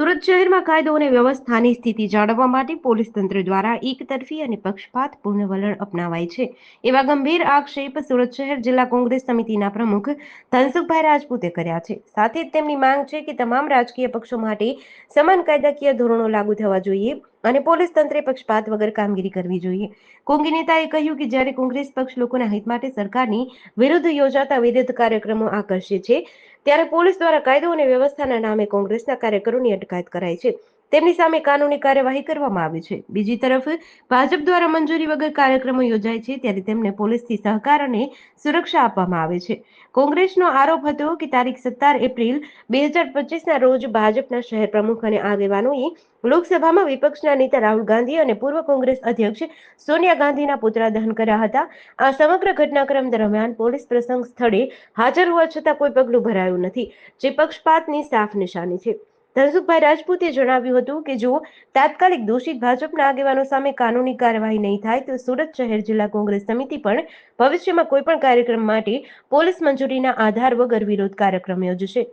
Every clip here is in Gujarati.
સુરત શહેરમાં કાયદો અને વ્યવસ્થાની સ્થિતિ જાળવવા માટે પોલીસ તંત્ર દ્વારા એકતરફી અને પક્ષપાતપૂર્ણ વલણ અપનાવાય છે. એવા ગંભીર આક્ષેપ સુરત શહેર જિલ્લા કોંગ્રેસ સમિતિના પ્રમુખ ધનસુખભાઈ રાજપૂતે કર્યા છે. સાથે જ તેમની માંગ છે કે તમામ રાજકીય પક્ષો માટે સમાન કાયદાકીય ધોરણો લાગુ થવા જોઈએ. અને પોલીસ તંત્રે પક્ષપાત વગર કામગીરી કરવી જોઈએ. કોંગી નેતાએ કહ્યું કે જ્યારે કોંગ્રેસ પક્ષ લોકોના હિત માટે સરકારની વિરુદ્ધ યોજાતા વિરુદ્ધ કાર્યક્રમો આકર્ષે છે, ત્યારે પોલીસ દ્વારા કાયદો અને વ્યવસ્થાના નામે કોંગ્રેસના કાર્યકરોની અટકાયત કરાય છે. તેમની સામે કાનૂની કાર્યવાહી કરવામાં આવી છે. બીજી તરફ, ભાજપ દ્વારા મંજૂરી વગર કાર્યક્રમો યોજાય છે ત્યારે તેમને પોલીસથી સહકાર અને સુરક્ષા આપવામાં આવે છે. કોંગ્રેસનો આરોપ હતો કે તારીખ સત્તર એપ્રિલ બે હજાર પચીસના રોજ ભાજપના શહેર પ્રમુખ અને આગેવાનોએ લોકસભામાં વિપક્ષના નેતા રાહુલ ગાંધી અને પૂર્વ કોંગ્રેસ અધ્યક્ષ સોનિયા ગાંધીના પુતળા દહન કર્યા હતા. આ સમગ્ર ઘટનાક્રમ દરમિયાન પોલીસ પ્રસંગ સ્થળે હાજર હોવા છતાં કોઈ પગલું ભરાયું નથી. જે પક્ષપાતની સાફ નિશાની છે. ધનસુખભાઈ રાજપૂતે જણાવ્યું હતું કે જો તાત્કાલિક દોષિત ભાજપના આગેવાનો સામે કાનૂની કાર્યવાહી નહીં થાય, તો સુરત શહેર જિલ્લા કોંગ્રેસ સમિતિ પણ ભવિષ્યમાં કોઈ પણ કાર્યક્રમ માટે પોલીસ મંજૂરીના આધાર વગર વિરોધ કાર્યક્રમ યોજશે.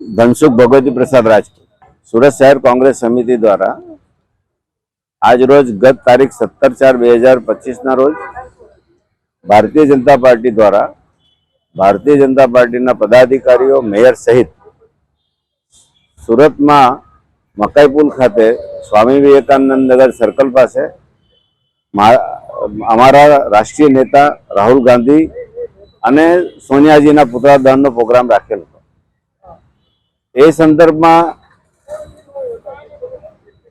ધનસુખ ભગવતી પ્રસાદ રાજપૂત. સુરત શહેર કોંગ્રેસ સમિતિ દ્વારા આજ રોજ ગત તારીખ સત્તર ચાર બે હજાર પચીસના રોજ ભારતીય જનતા પાર્ટી દ્વારા ભારતીય જનતા પાર્ટીના પદાધિકારીઓ, મેયર સહિત સુરતમાં મકાઈપુલ ખાતે સ્વામી વિવેકાનંદ નગર સર્કલ પાસે અમારા રાષ્ટ્રીય નેતા રાહુલ ગાંધી અને સોનિયાજીના પુતળા દહનનો પ્રોગ્રામ રાખેલો હતો. એ સંદર્ભમાં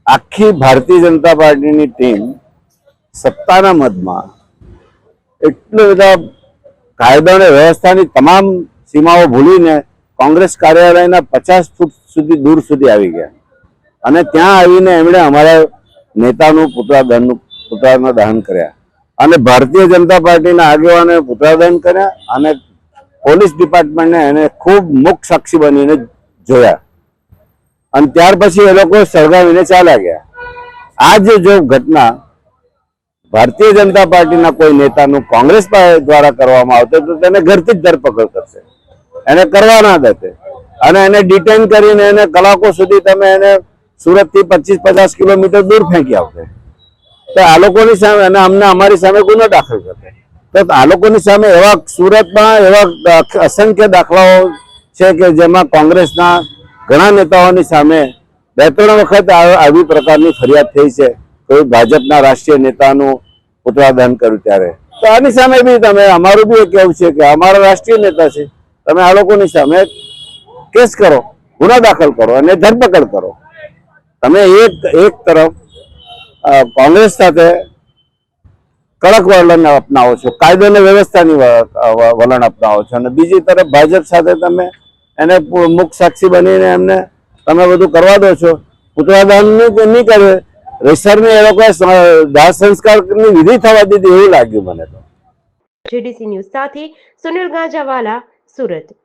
આખી ભારતીય જનતા પાર્ટીની ટીમ સત્તાના મધમાં એટલા બધા કાયદા અને વ્યવસ્થાની તમામ સીમાઓ ભૂલીને કોંગ્રેસ કાર્યાલયના પચાસ ફૂટ સુધી દૂર સુધી આવી ગયા. અને ત્યાં આવીને એમણે અમારા નેતાનું પુતળા દહનનું પુતળાના દહન કર્યા. અને ભારતીય જનતા પાર્ટીના આગેવાને પુતળા દહન કર્યા અને પોલીસ ડિપાર્ટમેન્ટને એને ખૂબ મુખ સાક્ષી બનીને જોયા. અને ત્યાર પછી એ લોકો સળગાવીને ચાલ્યા ગયા. આ જે જો ઘટના ભારતીય જનતા પાર્ટીના કોઈ નેતાનું કોંગ્રેસ દ્વારા કરવામાં આવતો તો તેને ઘરથી જ ધરપકડ કરશે. એને કરવા ના દેતે અને એને ડિટેન કરીને એને કલાકો સુધી તમે એને સુરતથી પચીસ પચાસ કિલોમીટર દૂર ફેંકી આવશે તો આ લોકોની સામે અને અમને અમારી સામે ગુનો દાખલ કરશે. તો આ લોકોની સામે એવા સુરતમાં એવા અસંખ્ય દાખલાઓ છે કે જેમાં કોંગ્રેસના ઘણા નેતાઓની સામે બે, ત્રણ વખત આવી પ્રકારની ફરિયાદ થઈ છે. કોઈ ભાજપના રાષ્ટ્રીય નેતાનું પુતળા દહન કર્યું ત્યારે. તો આની સામે બી તમે, અમારું બી એ કહેવું છે કે અમારા રાષ્ટ્રીય નેતા છે. તમે આ લોકોની સામે કેસ કરો, ગુનો દાખલ કરો અને ધરપકડ કરો. તમે એક એક તરફ કોંગ્રેસ સાથે કડક વલણ અપનાવો છો, કાયદો અને વ્યવસ્થાની વલણ અપનાવો છો અને બીજી તરફ ભાજપ સાથે તમે એને મુખ સાક્ષી બનીને એમને તમે બધું કરવા દો છો પુતળા દહન નહીં કરે રેસરને એ લોકોએ દાહ સંસ્કારની વિધિ થવા દીધી એવું લાગ્યું મને તો. જીડીસી ન્યૂઝ સાથે સુનિલ ગાંજાવાલા સુરત.